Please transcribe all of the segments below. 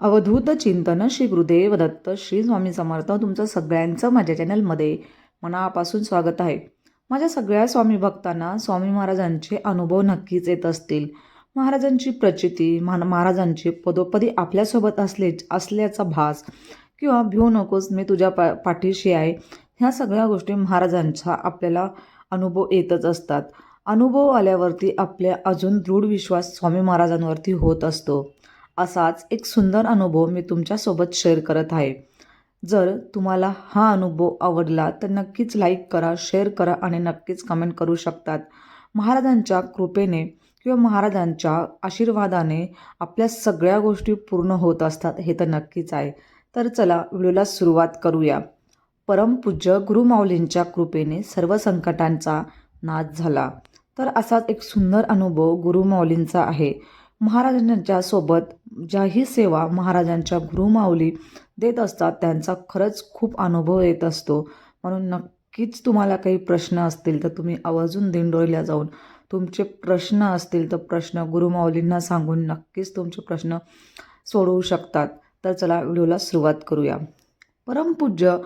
अवधूत चिंतन श्री गुरुदेव दत्त श्री स्वामी समर्थ तुमचं सगळ्यांचं माझ्या चॅनलमध्ये मनापासून स्वागत आहे. माझ्या सगळ्या स्वामी भक्तांना स्वामी महाराजांचे अनुभव नक्कीच येत असतील. महाराजांची प्रचिती महा महाराजांची पदोपदी आपल्यासोबत असले असल्याचा भास किंवा भिऊ नकोस मी तुझ्या पा पाठीशी आहे ह्या सगळ्या गोष्टी महाराजांचा आपल्याला अनुभव येतच असतात. अनुभव आल्यावरती आपल्या अजून दृढ विश्वास स्वामी महाराजांवरती होत असतो. असाच एक सुंदर अनुभव मी तुमच्यासोबत शेअर करत आहे. जर तुम्हाला हा अनुभव आवडला तर नक्कीच लाईक करा शेअर करा आणि नक्कीच कमेंट करू शकतात. महाराजांच्या कृपेने किंवा महाराजांच्या आशीर्वादाने आपल्या सगळ्या गोष्टी पूर्ण होत असतात हे तर नक्कीच आहे. तर चला व्हिडिओला सुरुवात करूया. परमपूज्य गुरुमाऊलींच्या कृपेने सर्व संकटांचा नाश झाला. तर असाच एक सुंदर अनुभव गुरुमाऊलींचा आहे. महाराजांच्या सोबत ज्याही सेवा महाराजांच्या गुरुमाऊली देत असतात त्यांचा खरंच खूप अनुभव येत असतो. म्हणून नक्कीच तुम्हाला काही प्रश्न असतील तर तुम्ही आवर्जून दिंडोरीला जाऊन तुमचे प्रश्न असतील तर प्रश्न गुरुमाऊलींना सांगून नक्कीच तुमचे प्रश्न सोडवू शकतात. तर चला व्हिडिओला सुरुवात करूया. परमपूज्य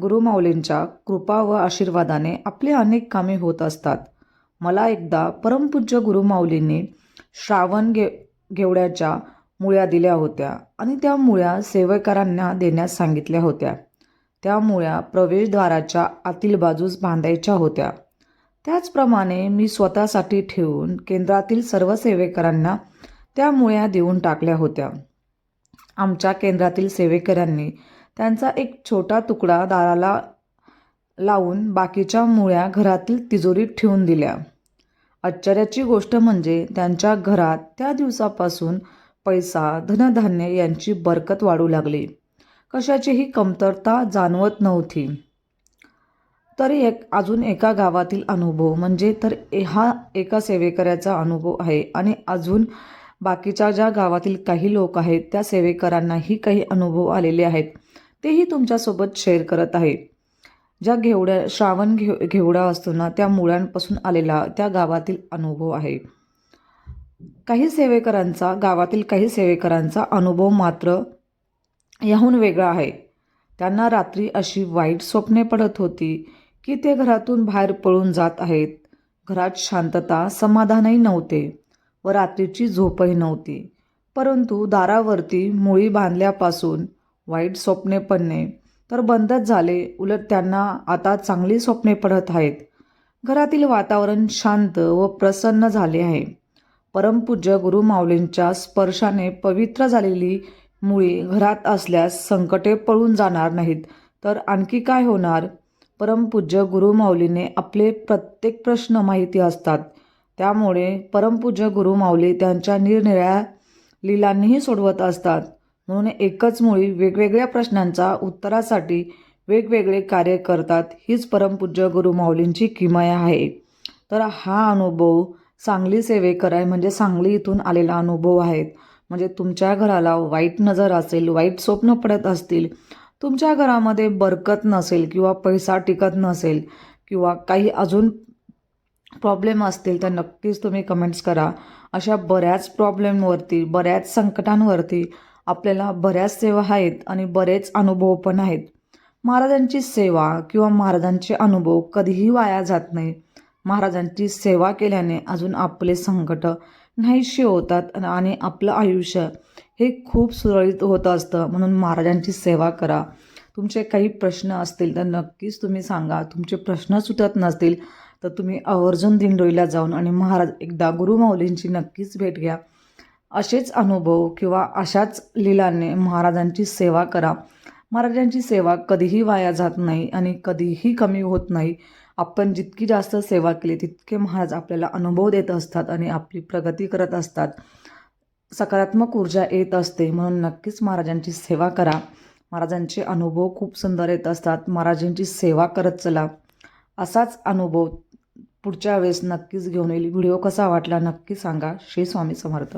गुरुमाऊलींच्या कृपा व आशीर्वादाने आपले अनेक कामे होत असतात. मला एकदा परमपूज्य गुरुमाऊलींनी श्रावण गे घेवड्याच्या मुळ्या दिल्या होत्या आणि त्या मुळ्या सेवेकरांना देण्यास सांगितल्या होत्या. त्या मुळ्या प्रवेशद्वाराच्या आतील बाजूस बांधायच्या होत्या. त्याचप्रमाणे मी स्वतःसाठी ठेवून केंद्रातील सर्व सेवेकरांना त्या मुळ्या देऊन टाकल्या होत्या. आमच्या केंद्रातील सेवेकरांनी त्यांचा एक छोटा तुकडा दाराला लावून बाकीच्या मुळ्या घरातील तिजोरीत ठेवून दिल्या. आश्चर्याची गोष्ट म्हणजे त्यांच्या घरात त्या दिवसापासून पैसा धनधान्य यांची बरकत वाढू लागली. कशाचीही कमतरता जाणवत नव्हती. तरी एक अजून एका गावातील अनुभव म्हणजे तर हा एका सेवेकऱ्याचा अनुभव आहे आणि अजून बाकीच्या ज्या गावातील काही लोक आहेत त्या सेवेकरांनाही काही अनुभव आलेले आहेत. तेही तुमच्यासोबत शेअर करत आहे. ज्या घेवड्या श्रावण घेव घेवडा असतो ना त्या मुळांपासून आलेला त्या गावातील अनुभव आहे. काही सेवेकरांचा गावातील काही सेवेकरांचा अनुभव मात्र याहून वेगळा आहे. त्यांना रात्री अशी वाईट स्वप्ने पडत होती की ते घरातून बाहेर पळून जात आहेत. घरात शांतता समाधानही नव्हते व रात्रीची झोपही नव्हती. परंतु दारावरती मुळी बांधल्यापासून वाईट स्वप्ने पडणे तर बंदच झाले. उलट त्यांना आता चांगली स्वप्ने पडत आहेत. घरातील वातावरण शांत व प्रसन्न झाले आहे. परमपूज्य गुरुमाऊलींच्या स्पर्शाने पवित्र झालेली मुळी घरात असल्यास संकटे पळून जाणार नाहीत. तर आणखी काय होणार? परमपूज्य गुरुमाऊलीने आपले प्रत्येक प्रश्न माहिती असतात. त्यामुळे परमपूज्य गुरुमाऊली त्यांच्या निरनिराळ्या लिलांनीही सोडवत असतात. म्हणून एकच मुळी वेगवेगळ्या प्रश्नांचा उत्तरासाठी वेगवेगळे कार्य करतात. हीच परमपूज्य गुरुमाऊलींची किमया आहे. तर हा अनुभव सांगली सेवे कराय म्हणजे सांगली इथून आलेला अनुभव आहेत म्हणजे तुमच्या घराला वाईट नजर असेल वाईट स्वप्न पडत असतील तुमच्या घरामध्ये बरकत नसेल किंवा पैसा टिकत नसेल किंवा काही अजून प्रॉब्लेम असतील तर नक्कीच तुम्ही कमेंट्स करा. अशा बऱ्याच प्रॉब्लेमवरती बऱ्याच संकटांवरती आपल्याला बऱ्याच सेवा आहेत आणि बरेच अनुभव पण आहेत. महाराजांची सेवा किंवा महाराजांचे अनुभव कधीही वाया जात नाही. महाराजांची सेवा केल्याने अजून आपले संकट नाहीशी होतात आणि आपलं आयुष्य हे खूप सुरळीत होत असतं. म्हणून महाराजांची सेवा करा. तुमचे काही प्रश्न असतील तर नक्कीच तुम्ही सांगा. तुमचे प्रश्न सुटत नसतील तर तुम्ही आवर्जून दिंडोईला जाऊन आणि महाराज एकदा गुरुमाऊलींची नक्कीच भेट घ्या. असेच अनुभव किंवा अशाच लिलाने महाराजांची सेवा करा. महाराजांची सेवा कधीही वाया जात नाही आणि कधीही कमी होत नाही. आपण जितकी जास्त सेवा केली तितके महाराज आपल्याला अनुभव देत असतात आणि आपली प्रगती करत असतात. सकारात्मक ऊर्जा येत असते म्हणून नक्कीच महाराजांची सेवा करा. महाराजांचे अनुभव खूप सुंदर येत असतात. महाराजांची सेवा करत चला. असाच अनुभव पुढच्या वेळेस नक्कीच घेऊन येईल. व्हिडिओ कसा वाटला नक्की सांगा. श्री स्वामी समर्थ.